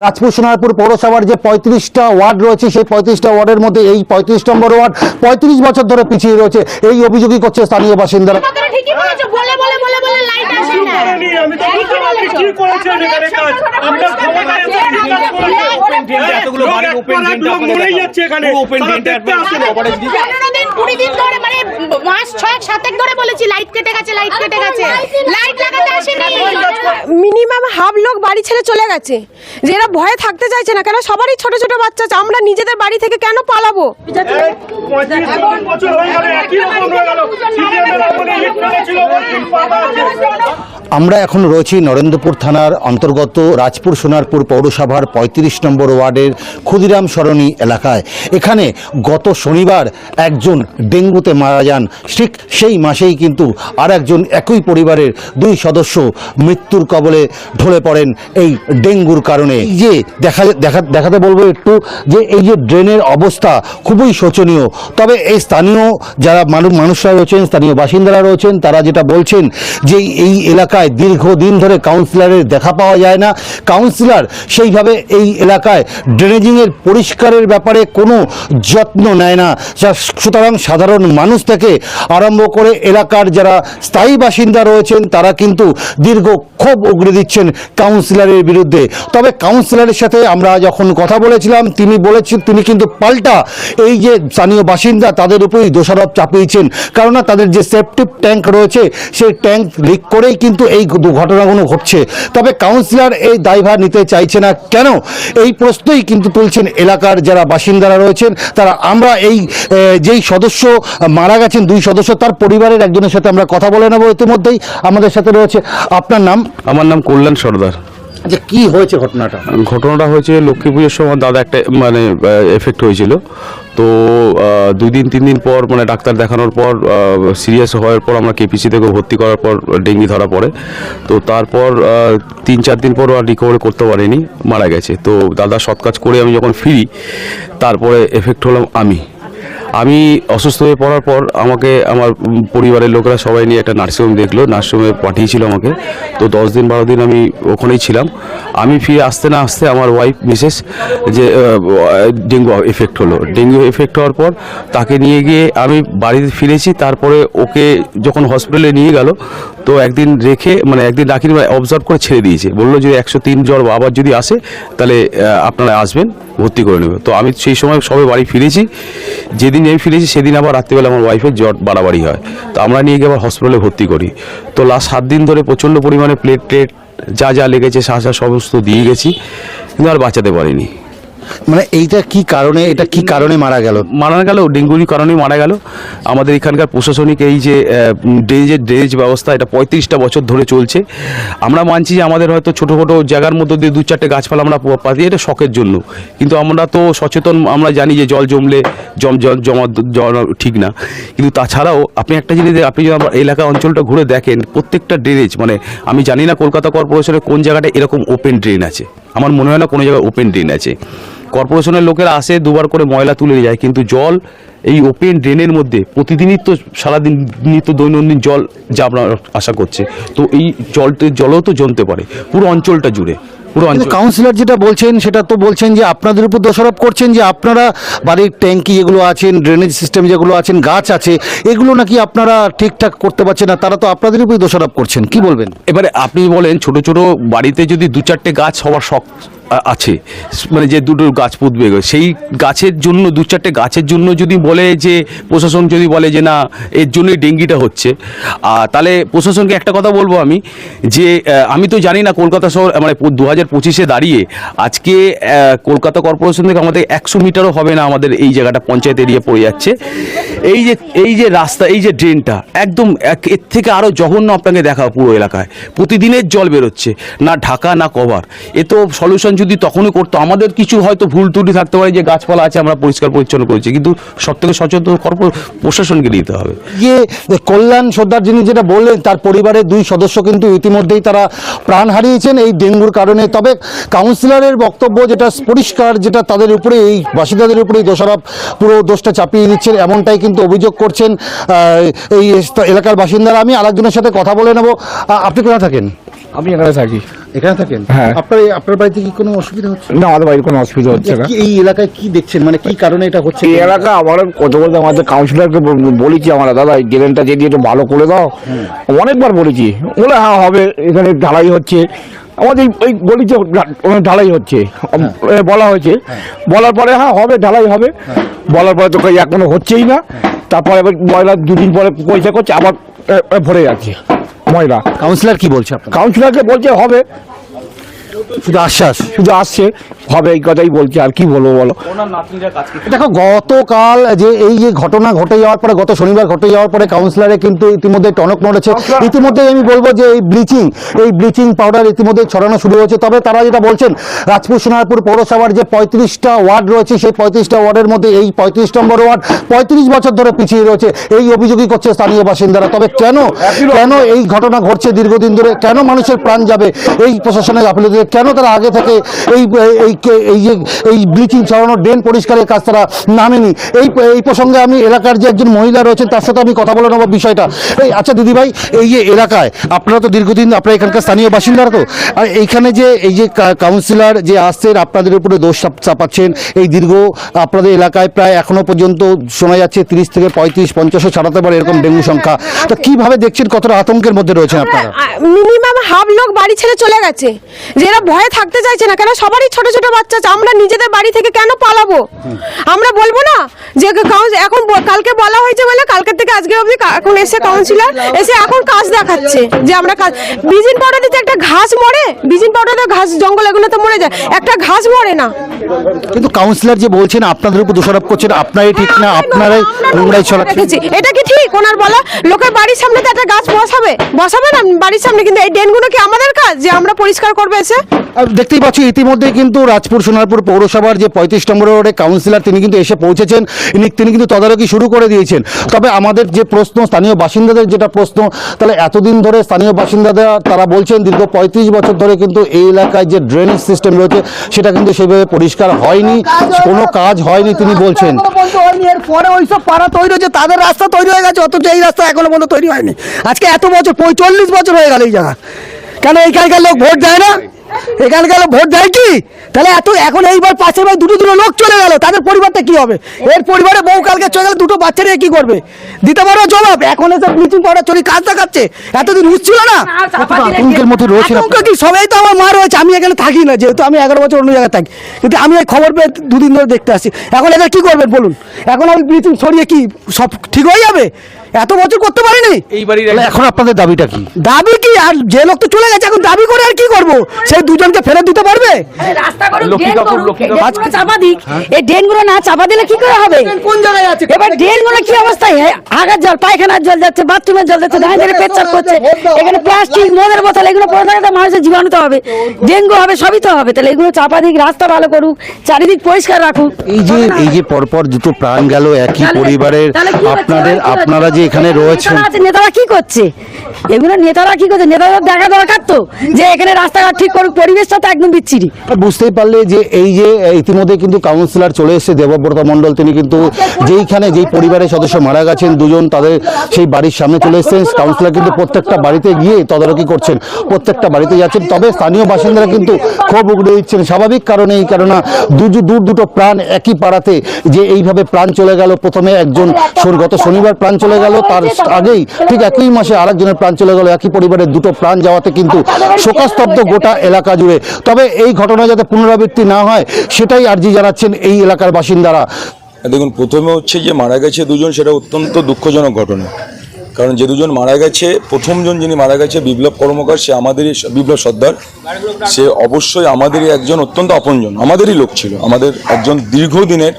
রাজপুর সোনারপুর পৌরসভার যে পঁয়ত্রিশটা ওয়ার্ড রয়েছে, সেই পঁয়ত্রিশটা ওয়ার্ডের মধ্যে এই পঁয়ত্রিশ নম্বর ওয়ার্ড পঁয়ত্রিশ বছর ধরে পিছিয়ে রয়েছে। এই অভিযোগই করছে স্থানীয় বাসিন্দারা কথাটা ঠিকই বলেছ বলে বলে বলে বলে লাইট আসে না করেনি, আমি তো আপনি বলেছ। কি করেছেন এখানে কাজ? আমরা ক্ষমতায়। ওপেন এতগুলো বাড়ির ওপেন। যাচ্ছে এখানে। ওপেন দিন। পনেরো দিন কুড়ি দিন ধরে মানে মাস ছয়েক সাতেক ধরে বলেছি লাইট কেটে গেছে লাইট কেটে গেছে লাইট লাগাতে আসেনি মিনিমাম হাফ লোক বাড়ি ছেড়ে চলে গেছে যে এরা ভয়ে থাকতে চাইছে না কেন সবারই ছোট ছোট বাচ্চা আছে আমরা নিজেদের বাড়ি থেকে কেন পালাবো বছর হয়ে গেল, একই রকম হয়ে গেল। আমরা এখন রয়েছি নরেন্দ্রপুর থানার অন্তর্গত রাজপুর সোনারপুর পৌরসভার পঁয়ত্রিশ নম্বর ওয়ার্ডের ক্ষুদিরাম সরণি এলাকায়। এখানে গত শনিবার একজন ডেঙ্গুতে মারা যান। ঠিক সেই মাসেই কিন্তু আর একজন একই পরিবারের দুই সদস্য মৃত্যুর কবলে ঢলে পড়েন এই ডেঙ্গুর কারণে। যে দেখা দেখা দেখাতে বলব একটু যে এই যে ড্রেনের অবস্থা খুবই শোচনীয়। তবে এই স্থানীয় যারা মানুষ মানুষরা রয়েছেন, স্থানীয় বাসিন্দারা রয়েছেন, তারা যেটা বলছেন যে এই এলাকায় দীর্ঘদিন ধরে কাউন্সিলরের দেখা পাওয়া যায় না। কাউন্সিলর সেইভাবে এই এলাকায় ড্রেনেজিংয়ের পরিষ্কারের ব্যাপারে কোনো যত্ন নেয় না। সুতরাং সাধারণ মানুষ থেকে আরম্ভ করে এলাকার যারা স্থায়ী বাসিন্দা রয়েছেন, তারা কিন্তু দীর্ঘ ক্ষোভ উগড়ে দিচ্ছেন কাউন্সিলরের বিরুদ্ধে। তবে কাউন্সিলরের সাথে আমরা যখন কথা বলেছিলাম, তিনি বলেছেন, তিনি কিন্তু পাল্টা এই যে স্থানীয় বাসিন্দা, তাদের উপরেই দোষারোপ চাপিয়েছেন। কেননা তাদের যে সেপটিক ট্যাঙ্ক রয়েছে, সেই ট্যাঙ্ক লিক করেই কিন্তু এই ঘটনাগুলো ঘটছে? তবে কাউন্সিলর এই দায়ভার নিতে চাইছে না কেন? এই প্রশ্নই কিন্তু তুলছেন এলাকার যারা বাসিন্দারা রয়েছেন, তারা আমরা এই যেই সদস্য মারা গেছেন, দুই সদস্য, তার পরিবারের একজনের সাথে আমরা কথা বলে নেব ইতিমধ্যেই। আমাদের সাথে রয়েছে, আপনার নাম? আমার নাম কল্যাণ সর্দার। আচ্ছা কি হয়েছে ঘটনাটা? ঘটনাটা হয়েছে, লক্ষ্মী পুজোর সময় দাদা একটা মানে এফেক্ট হয়েছিল। তো দুই দিন, তিন দিন পর মানে ডাক্তার দেখানোর পর সিরিয়াস হওয়ার পর আমরা কেপিসি থেকে ভর্তি করার পর ডেঙ্গি ধরা পড়ে। তো তারপর তিন, চার দিন পর আর রিকভারি করতে পারিনি, মারা গেছে। তো দাদা সৎ কাজ করে আমি যখন ফিরি, তারপরে এফেক্ট হলাম আমি। আমি অসুস্থ হয়ে পড়ার পর আমাকে আমার পরিবারের লোকেরা সবাই নিয়ে একটা নার্সিংহোম দেখল নার্সিংহোমে পাঠিয়েছিল আমাকে। তো দশ দিন, বারো দিন আমি ওখানেই ছিলাম। আমি ফিরে আসতে না আসতে আমার ওয়াইফ মিসেস যে ডেঙ্গু এফেক্ট হলো। ডেঙ্গু এফেক্ট হওয়ার পর তাকে নিয়ে গিয়ে আমি বাড়িতে ফিরেছি। তারপরে ওকে যখন হসপিটালে নিয়ে গেল তো একদিন রেখে মানে একদিন রাখিনি অবজার্ভ করে ছেড়ে দিয়েছে। বলল যে একশো তিন জ্বর আবার যদি আসে, তাহলে আপনারা আসবেন, ভর্তি করে নেবে। তো আমি সেই সময় সবে বাড়ি ফিরেছি। যেদিন আমি ফিরেছি, সেদিন আবার রাত্রিবেলা আমার ওয়াইফের জ্বর বাড়াবাড়ি হয়। তো আমরা নিয়ে গিয়ে আবার হসপিটালে ভর্তি করি। তো লাস্ট সাত দিন ধরে প্রচণ্ড পরিমাণে প্লেট টেট যা যা লেগেছে শ্বাস সমস্ত দিয়ে গেছি। কিন্তু আর বাঁচাতে পারিনি। মানে এইটা কি কারণে এটা কি কারণে মারা গেল? মারা গেল ডেঙ্গুর কারণেই মারা গেল। আমাদের এখানকার প্রশাসনিক এই যে ড্রেনেজের ড্রেনেজ ব্যবস্থা এটা পঁয়ত্রিশটা বছর ধরে চলছে। আমরা মানছি যে আমাদের হয়তো ছোটো ছোটো জায়গার মধ্যে দিয়ে দু চারটে গাছপালা আমরা পাতি এটা শখের জন্য। কিন্তু আমরা তো সচেতন আমরা জানি যে জল জমলে জম জল জমা ঠিক না। কিন্তু তাছাড়াও আপনি একটা জিনিস আপনি যদি আমার এলাকা অঞ্চলটা ঘুরে দেখেন প্রত্যেকটা ড্রেনেজ মানে আমি জানি না কলকাতা কর্পোরেশনের কোন জায়গাটা এরকম ওপেন ড্রেন আছে। আমার মনে হয় না কোনো জায়গায় ওপেন ড্রেন আছে। কর্পোরেশনের লোকেরা আসে, দুবার করে ময়লা তুলে যায়, কিন্তু জল এই ওপেন ড্রেনের মধ্যে প্রতিদিনই তো সারাদিন নিত্য দৈনন্দিন জল যা আপনার আশা করছে। তো এই জলটা জলও তো জমতে পারে, পুরো অঞ্চলটা জুড়ে। পুরো অঞ্চল। কাউন্সিলর যেটা বলছেন সেটা তো বলছেন যে আপনাদের উপর দোষারোপ করছেন যে আপনারা বাড়ির ট্যাঙ্কি যেগুলো আছেন ড্রেনেজ সিস্টেম যেগুলো আছেন গাছ আছে এগুলো নাকি আপনারা ঠিকঠাক করতে পারছেন না তারা তো আপনাদের উপরই দোষারোপ করছেন। কি বলবেন? এবারে আপনি বলেন ছোট ছোট বাড়িতে যদি দু চারটে গাছ হওয়ার শখ আছে। মানে যে দুটো গাছ পুঁতবে। সেই গাছের জন্য, দু চারটে গাছের জন্য যদি বলে যে, প্রশাসন যদি বলে যে, না, এর জন্যই ডেঙ্গিটা হচ্ছে। আর তাহলে প্রশাসনকে একটা কথা বলব আমি, যে আমি তো জানি না কলকাতা শহর মানে দু হাজার পঁচিশে দাঁড়িয়ে আজকে কলকাতা কর্পোরেশন থেকে আমাদের একশো মিটারও হবে না আমাদের এই জায়গাটা, পঞ্চায়েত এরিয়া পড়ে যাচ্ছে। এই যে এই যে রাস্তা, এই যে ড্রেনটা, একদম এক- এর থেকে আরও জঘন্য আপনাকে দেখা পুরো এলাকায়। প্রতিদিনের জল বেরোচ্ছে, না ঢাকা, না কভার। এ তো সলিউশন যদি তখনই করতো আমাদের কিছু হয়তো ভুল ত্রুটি থাকতে পারে যে গাছপালা আছে আমরা পরিষ্কার পরিচ্ছন্ন করেছি। কিন্তু সব থেকে সচেতন কর্প প্রশাসনকে নিতে হবে। যে কল্যাণ সর্দার যিনি যেটা বললেন তার পরিবারের দুই সদস্য কিন্তু ইতিমধ্যেই তারা প্রাণ হারিয়েছেন এই ডেঙ্গুর কারণে। তবে কাউন্সিলরের বক্তব্য যেটা পরিষ্কার যেটা তাদের উপরে এই বাসিন্দাদের উপরেই দোষারোপ পুরো দোষটা চাপিয়ে দিচ্ছেন এমনটাই কিন্তু অভিযোগ করছেন এই এলাকার বাসিন্দারা। আমি আরেকজনের সাথে কথা বলে নেব। আপনি কোথায় থাকেন? আমি এখানে থাকি। এখানে থাকেন? হ্যাঁ। আপনার আপনার বাড়িতে কি কোনো অসুবিধা হচ্ছে? না আমাদের বাড়ির কোনো অসুবিধা হচ্ছে না। এই এলাকায় কি দেখছেন? মানে কি কারণে এটা হচ্ছে? এই এলাকা আমার কত বলতে আমাদের কাউন্সিলরকে বলেছি আমরা দাদা এই ড্রেনটা যদি একটু ভালো করে দাও। অনেকবার বলেছি। বলে হ্যাঁ হবে এখানে ঢালাই হচ্ছে। আমাদের এই গলিতে ঢালাই হচ্ছে। বলা হয়েছে। বলার পরে হ্যাঁ হবে ঢালাই হবে। বলার পরে তো এখনও হচ্ছেই না। তারপরে এবার ময়লা দুদিন পরে পয়সা করছে আবার ভরে যাচ্ছে। ময়লা কাউন্সিলর কি বলছে কাউন্সিলরকে বলছে হবে। শুধু আশ্বাস শুধু আসছে হবে এই কথাই বলছে আর কি বলব বলো? দেখো গতকাল যে এই যে ঘটনা ঘটে যাওয়ার পরে গত শনিবার ঘটে যাওয়ার পরে কাউন্সিলরে কিন্তু ইতিমধ্যে টনক নড়েছে। ইতিমধ্যে আমি বলব যে এই ব্লিচিং এই ব্লিচিং পাউডার ইতিমধ্যে ছড়ানো শুরু হয়েছে। তবে তারা যেটা বলছেন রাজপুর সোনারপুর পৌরসভার যে পঁয়ত্রিশটা ওয়ার্ড রয়েছে সেই পঁয়ত্রিশটা ওয়ার্ডের মধ্যে এই পঁয়ত্রিশ নম্বর ওয়ার্ড পঁয়ত্রিশ বছর ধরে পিছিয়ে রয়েছে। এই অভিযোগই করছে স্থানীয় বাসিন্দারা। তবে কেন কেন এই ঘটনা ঘটছে দীর্ঘদিন ধরে? কেন মানুষের প্রাণ যাবে? এই প্রশাসনের গাফিলতিতে কেন তারা আগে থেকে এই এই এই যে এই ব্লিচিং ছড়ানো ড্রেন পরিষ্কারের কাজ তারা নামেনি? এই এই প্রসঙ্গে আমি এলাকার যে একজন মহিলা রয়েছেন তার সাথে আমি কথা বলে নেব বিষয়টা। এই আচ্ছা দিদিভাই এই যে এলাকায় আপনারা তো দীর্ঘদিন আপনারা এখানকার স্থানীয় বাসিন্দারা তো আর এইখানে যে এই যে কাউন্সিলর যে আসছেন আপনাদের উপরে দোষ চাপাচ্ছেন এই দীর্ঘ আপনাদের এলাকায় প্রায় এখনও পর্যন্ত শোনা যাচ্ছে তিরিশ থেকে পঁয়ত্রিশ পঞ্চাশও ছাড়াতে পারে এরকম ডেঙ্গু সংখ্যা। তো কীভাবে দেখছেন কতটা আতঙ্কের মধ্যে রয়েছেন আপনারা? মিনিমাম হাফ লোক বাড়ি ছেড়ে চলে গেছে। যারা ভয়ে থাকতে চাইছে না কেন সবারই ছোট ছোট বাচ্চা আছে আমরা নিজেদের বাড়ি থেকে কেন পালাবো? আমরা বলব না যে এখন কালকে বলা হয়েছে বলে কালকের থেকে আজকে অবধি এখন এসে কাউন্সিলর এসে এখন কাজ দেখাচ্ছে যে আমরা কাজ বিজিন পাউডার দিতে একটা ঘাস মরে বিজিন পাউডারে ঘাস জঙ্গল এগুলো তো মরে যায় একটা ঘাস মরে না। কিন্তু কাউন্সিলর যে বলছেন আপনাদের উপর দোষারোপ করছেন আপনারাই ঠিক না আপনারাই নোংরাই ছড়াচ্ছেন এটা কি ঠিক? ওনার বলা লোকের বাড়ির সামনে তো একটা গাছ বসাবে বসাবে না? বাড়ির সামনে কিন্তু এই ড্রেনগুলো কি আমাদের কাজ যে আমরা পরিষ্কার করবে এসে? দেখতেই পাচ্ছি ইতিমধ্যে কিন্তু রাজপুর সোনারপুর পৌরসভার যে পঁয়ত্রিশ নম্বর ওয়ার্ডে কাউন্সিলর তিনি কিন্তু এসে পৌঁছেছেন। তিনি কিন্তু তদারকি শুরু করে দিয়েছেন। তবে আমাদের যে প্রশ্ন, স্থানীয় বাসিন্দাদের যেটা প্রশ্ন, তাহলে এতদিন ধরে স্থানীয় বাসিন্দারা তারা বলছেন দীর্ঘ পঁয়ত্রিশ বছর ধরে কিন্তু এই এলাকায় যে ড্রেনেজ সিস্টেম রয়েছে, সেটা কিন্তু সেভাবে পরিষ্কার হয়নি, কোনো কাজ হয়নি তিনি বলছেন। তাদের রাস্তা তৈরি হয়ে গেছে অথচ এই রাস্তা এখনও পর্যন্ত তৈরি হয়নি আজকে এত বছর পঁয়তাল্লিশ বছর হয়ে গেল এই জায়গা। কেন এইখানকার লোক ভোট দেয় না? লোক ভোট দেয় কি? তাহলে এত এখন এইবার পাশের বাড়ি দুটো দুটো লোক চলে গেল তাদের পরিবারটা কি হবে? এর পরিবারে বউ কালকে চলে গেলে দুটো বাচ্চা নিয়ে কি করবে? দিতে পারো জবাব? এখন এসে ব্লিচিং পাউডার চলি কাজ দেখাচ্ছে। এতদিন হুঁচছিল না? আতঙ্কের মধ্যে রয়েছেন আতঙ্ক কি? সবাই তো আমার মা রয়েছে আমি এখানে থাকি না যেহেতু আমি এগারো বছর অন্য জায়গায় থাকি। কিন্তু আমি এই খবর পেয়ে দুদিন ধরে দেখতে আসছি। এখন এদের কি করবেন বলুন? এখন আমি ব্লিচিং সরিয়ে কি সব ঠিক হয়ে যাবে? এত বছর করতে পারিনি? এখন আপনাদের দাবিটা কি? দাবি কি? আর যে লোক তো চলে গেছে এখন দাবি করে আর কি করব? সেই দুজনকে ফেরত দিতে পারবে? এই ড্রেনগুলো এই না চাপা দিলে কি করে হবে? কোন জায়গায় আছে? এবার ড্রেনগুলো কি অবস্থায়? আগার জল পায়খানার জল যাচ্ছে বাথরুমের জল যাচ্ছে দাঁড়িয়ে দাঁড়িয়ে পেচ্ছাপ করছে। এখানে প্লাস্টিক মদের বোতল এগুলো পড়ে থাকলে মানুষের জীবাণু তো হবে। ডেঙ্গু হবে সবই তো হবে। তাহলে এগুলো চাপা দিক রাস্তা ভালো করুক চারিদিক পরিষ্কার রাখুক। এই যে এই যে পরপর দুটো প্রাণ গেল একই পরিবারের তাহলে কি হচ্ছে? আপনাদের এবার কি হচ্ছে? আপনারা যে এখানে রয়েছেন নেতারা নেতারা কি করছে? এগুলো নেতারা কি করছে? নেতাদের দেখা দরকার তো যে এখানে রাস্তাঘাট ঠিক করুক। পরিবেশটা তো একদম বিচ্ছিরি। বুঝতেই পারলে যে এই যে ইতিমধ্যে কিন্তু কাউন্সিলর চলে এসেছে, দেবব্রত মণ্ডল, তিনি কিন্তু যেইখানে যেই পরিবারের সদস্য মারা গেছেন, দুজন তাদের সেই বাড়ির সামনে চলে এসেছেন। কাউন্সিলর কিন্তু প্রত্যেকটা বাড়িতে গিয়ে তদারকি করছেন, প্রত্যেকটা বাড়িতে যাচ্ছেন। তবে স্থানীয় বাসিন্দারা কিন্তু ক্ষোভ উগড়ে দিচ্ছেন। স্বাভাবিক কারণে এই কারণে দূর দুটো প্রাণ একই পাড়াতে যে এইভাবে প্রাণ চলে গেল, প্রথমে একজন গত শনিবার প্রাণ চলে গেল, তার আগেই ঠিক একই মাসে আরেকজনের প্রাণ চলে গেল। একই পরিবারের দুটো প্রাণ যাওয়াতে কিন্তু শোকাস্তব্ধ গোটা এলাকা জুড়ে। তবে এই ঘটনা যাতে পুনরাবৃত্তি না হয়, সেটাই আর্জি জানাচ্ছেন এই এলাকার বাসিন্দারা। দেখুন, প্রথমে হচ্ছে যে মারা গেছে দুজন, সেটা অত্যন্ত দুঃখজনক ঘটনা। কারণ যে দুজন মারা গেছে, প্রথমজন যিনি মারা গেছে, বিপ্লব কর্মকার, সে আমাদেরই বিপ্লব সর্দার। সে অবশ্যই আমাদেরই একজন অত্যন্ত আপনজন, আমাদেরই লোক ছিল। আমাদের একজন দীর্ঘদিনের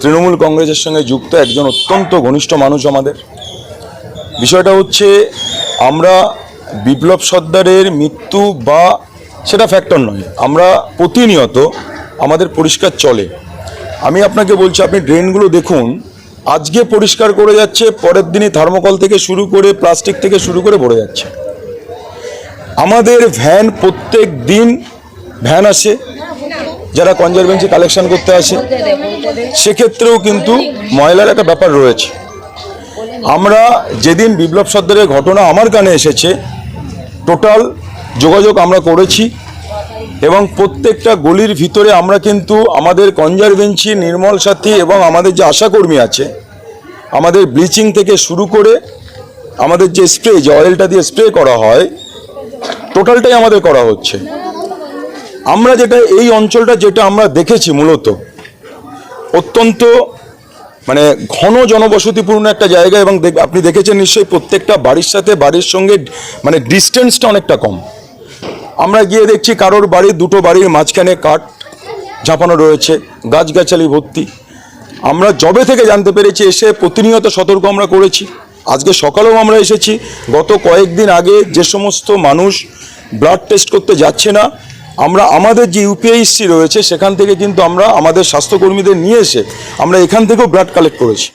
তৃণমূল কংগ্রেসের সঙ্গে যুক্ত একজন অত্যন্ত ঘনিষ্ঠ মানুষ আমাদের। বিষয়টা হচ্ছে, আমরা বিপ্লব সর্দারের মৃত্যু বা সেটা ফ্যাক্টর নয়। আমরা প্রতিনিয়ত আমাদের পরিষ্কার চলে। আমি আপনাকে বলছি, আপনি ড্রেনগুলো দেখুন। আজকে পরিষ্কার করে যাচ্ছে, পরের দিনই থার্মোকল থেকে শুরু করে প্লাস্টিক থেকে শুরু করে ভরে যাচ্ছে। আমাদের ভ্যান প্রত্যেক দিন ভ্যান আসে, যারা কনজারভেন্সি কালেকশন করতে আসে। সেক্ষেত্রেও কিন্তু ময়লার একটা ব্যাপার রয়েছে। আমরা যেদিন বিপ্লব সর্দারের ঘটনা আমার কানে এসেছে টোটাল যোগাযোগ আমরা করেছি এবং প্রত্যেকটা গলির ভিতরে আমরা কিন্তু আমাদের কনজারভেন্সি, নির্মল সাথী এবং আমাদের যে আশাকর্মী আছে, আমাদের ব্লিচিং থেকে শুরু করে আমাদের যে স্প্রে, যে অয়েলটা দিয়ে স্প্রে করা হয়, টোটালটাই আমাদের করা হচ্ছে। আমরা যেটা, এই অঞ্চলটা যেটা আমরা দেখেছি মূলত, অত্যন্ত মানে ঘন জনবসতিপূর্ণ একটা জায়গা এবং আপনি দেখেছেন নিশ্চয়ই প্রত্যেকটা বাড়ির সাথে বাড়ির সঙ্গে মানে ডিস্টেন্সটা অনেকটা কম। আমরা গিয়ে দেখছি কারোর বাড়ির দুটো বাড়ির মাঝখানে কাঠ ঝাঁপানো রয়েছে, গাছগাছালি ভর্তি। আমরা জবে থেকে জানতে পেরেছি এসে প্রতিনিয়ত সতর্ক আমরা করেছি। আজকে সকালেও আমরা এসেছি। গত কয়েকদিন আগে যে সমস্ত মানুষ ব্লাড টেস্ট করতে যাচ্ছে না আমরা আমাদের যে ইউপিআইসি রয়েছে, সেখান থেকে কিন্তু আমরা আমাদের স্বাস্থ্যকর্মীদের নিয়ে এসে আমরা এখান থেকেও ব্লাড কালেক্ট করেছি।